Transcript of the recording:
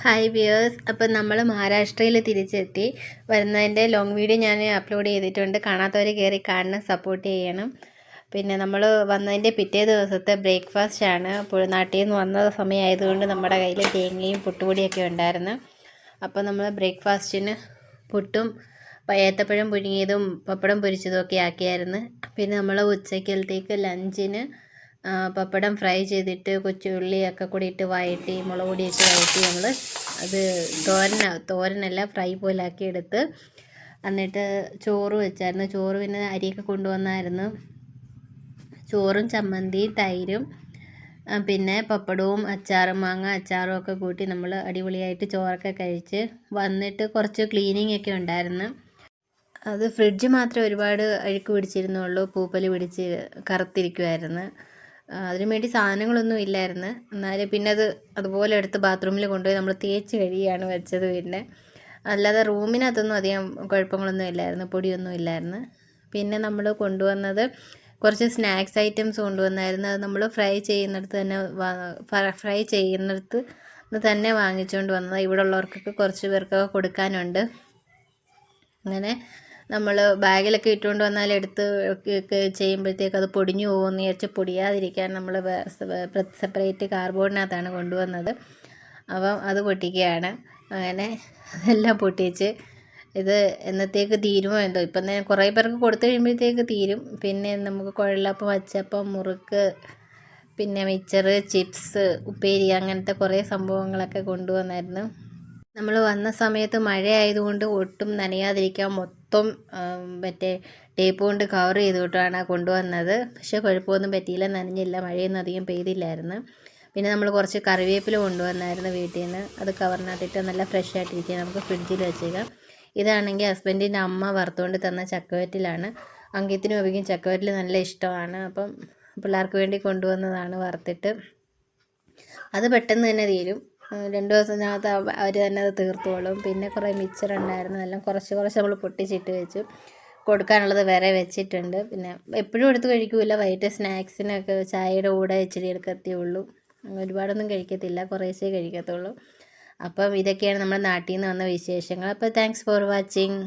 Hi viewers അപ്പം നമ്മൾ മഹാരാഷ്ട്രയിൽ തിരിച്ചെത്തി. വരുന്നതിന്റെ ലോങ് വീഡിയോ ഞാൻ അപ്ലോഡ് ചെയ്തിട്ടുണ്ട്. കാണാത്തവർ കയറി കാണണം സപ്പോർട്ട് ചെയ്യണം. പിന്നെ നമ്മൾ വന്നതിന്റെ പിറ്റേ ദിവസത്തെ ബ്രേക്ക്ഫാസ്റ്റ് ആണ്. പുഴ നാട്ടിൽ നിന്ന് വന്ന സമയമായതുകൊണ്ട് നമ്മുടെ കയ്യിൽ തേങ്ങയും പുട്ടുപൊടിയൊക്കെ ഉണ്ടായിരുന്നു. അപ്പോൾ നമ്മൾ ബ്രേക്ക്ഫാസ്റ്റിന് പുട്ടും ഏത്തപ്പഴം പുഴുങ്ങിയതും പപ്പടം പൊരിച്ചതും ഒക്കെ ആക്കിയായിരുന്നു. പിന്നെ നമ്മൾ ഉച്ചക്കലത്തേക്ക് ലഞ്ചിന് പപ്പടം ഫ്രൈ ചെയ്തിട്ട് കൊച്ചുള്ളിയൊക്കെ കൂടി ഇട്ട് വഴറ്റി മുളക് പൊടിയൊക്കെ വഴറ്റി നമ്മൾ അത് തോരന തോരനല്ല ഫ്രൈ പോലാക്കി എടുത്ത് എന്നിട്ട് ചോറ് വെച്ചായിരുന്നു. ചോറ് പിന്നെ അരിയൊക്കെ കൊണ്ടുവന്നായിരുന്നു. ചോറും ചമ്മന്തി തൈരും പിന്നെ പപ്പടവും അച്ചാറും മാങ്ങ അച്ചാറും ഒക്കെ കൂട്ടി നമ്മൾ അടിപൊളിയായിട്ട് ചോറൊക്കെ കഴിച്ച് വന്നിട്ട് കുറച്ച് ക്ലീനിങ് ഒക്കെ ഉണ്ടായിരുന്നു. അത് ഫ്രിഡ്ജ് മാത്രമേ ഒരുപാട് അഴുക്ക് പിടിച്ചിരുന്നുള്ളൂ പൂപ്പൽ പിടിച്ച് കറുത്തിരിക്കുമായിരുന്നു ആ, അതിനു വേണ്ടി സാധനങ്ങളൊന്നും ഇല്ലായിരുന്നു. എന്നാലും പിന്നെ അത് അതുപോലെ എടുത്ത് ബാത്റൂമിൽ കൊണ്ടുപോയി നമ്മൾ തേച്ച് കഴിയുകയാണ് വെച്ചത് പിന്നെ. അല്ലാതെ റൂമിനകത്തൊന്നും അധികം കുഴപ്പങ്ങളൊന്നും ഇല്ലായിരുന്നു പൊടിയൊന്നും ഇല്ലായിരുന്നു. പിന്നെ നമ്മൾ കൊണ്ടുവന്നത് കുറച്ച് സ്നാക്സ് ഐറ്റംസ് കൊണ്ടുവന്നായിരുന്നു. അത് നമ്മൾ ഫ്രൈ ചെയ്യുന്നിടത്ത് തന്നെ ഫ്രൈ ചെയ്യുന്നിടത്ത് തന്നെ വാങ്ങിച്ചുകൊണ്ട് വന്നത്. ഇവിടെ ഉള്ളവർക്കൊക്കെ കുറച്ച് പേർക്കൊക്കെ കൊടുക്കാനുണ്ട്. അങ്ങനെ നമ്മൾ ബാഗിലൊക്കെ ഇട്ടുകൊണ്ട് വന്നാൽ എടുത്ത് ചെയ്യുമ്പോഴത്തേക്ക് അത് പൊടിഞ്ഞു പോകുമെന്ന് വിചാരിച്ച് പൊടിയാതിരിക്കാൻ നമ്മൾ സെപ്പറേറ്റ് കാർബോർഡിനകത്താണ് കൊണ്ടുവന്നത്. അപ്പം അത് പൊട്ടിക്കുകയാണ്. അങ്ങനെ എല്ലാം പൊട്ടിച്ച് ഇത് എന്നത്തേക്ക് തീരുമോ എന്തോ. ഇപ്പം തന്നെ കുറേ പേർക്ക് കൊടുത്തു കഴിയുമ്പോഴത്തേക്ക് തീരും. പിന്നെ നമുക്ക് കുഴലപ്പം വച്ചപ്പം മുറുക്ക് പിന്നെ മിച്ചറ് ചിപ്സ് ഉപ്പേരി അങ്ങനത്തെ കുറേ സംഭവങ്ങളൊക്കെ കൊണ്ടുവന്നായിരുന്നു. നമ്മൾ വന്ന സമയത്ത് മഴ ആയതുകൊണ്ട് ഒട്ടും നനയാതിരിക്കാൻ മൊത്തം മറ്റേ ടേപ്പ് കൊണ്ട് കവർ ചെയ്തിട്ടാണ് കൊണ്ടുവന്നത്. പക്ഷേ കുഴപ്പമൊന്നും പറ്റിയില്ല നനഞ്ഞില്ല. മഴയൊന്നും അധികം പെയ്തില്ലായിരുന്നു. പിന്നെ നമ്മൾ കുറച്ച് കറിവേപ്പില കൊണ്ടുവന്നായിരുന്നു വീട്ടിൽ നിന്ന് അത് കവറിനകത്തിട്ട് നല്ല ഫ്രഷ് ആയിട്ടിരിക്കുക നമുക്ക് ഫ്രിഡ്ജിൽ വെച്ചേക്കാം. ഇതാണെങ്കിൽ ഹസ്ബൻഡിന്റെ അമ്മ വറുത്തുകൊണ്ട് തന്ന ചക്കവറ്റിലാണ്. അങ്കിത്തിനും ഉപയോഗിക്കും ചക്കവറ്റിൽ നല്ല ഇഷ്ടമാണ്. അപ്പം പിള്ളേർക്ക് വേണ്ടി കൊണ്ടുവന്നതാണ് വറുത്തിട്ട്. അത് പെട്ടെന്ന് തന്നെ തീരും. രണ്ട് ദിവസത്തിനകത്ത് അവർ തന്നെ അത് തീർത്തോളും. പിന്നെ കുറേ മിച്ചർ ഉണ്ടായിരുന്നു. എല്ലാം കുറച്ച് കുറച്ച് നമ്മൾ പൊട്ടിച്ചിട്ട് വെച്ചു. കൊടുക്കാനുള്ളത് വേറെ വെച്ചിട്ടുണ്ട്. പിന്നെ എപ്പോഴും എടുത്ത് കഴിക്കൂല. വൈകിട്ട് സ്നാക്സിനൊക്കെ ചായയുടെ കൂടെ ഇച്ചിരി എടുക്കത്തേ ഉള്ളൂ. ഒരുപാടൊന്നും കഴിക്കത്തില്ല. കുറേശ്ശേ കഴിക്കത്തുള്ളൂ. അപ്പം ഇതൊക്കെയാണ് നമ്മുടെ നാട്ടിൽ നിന്ന് വന്ന വിശേഷങ്ങൾ. അപ്പോൾ താങ്ക്സ് ഫോർ വാച്ചിങ്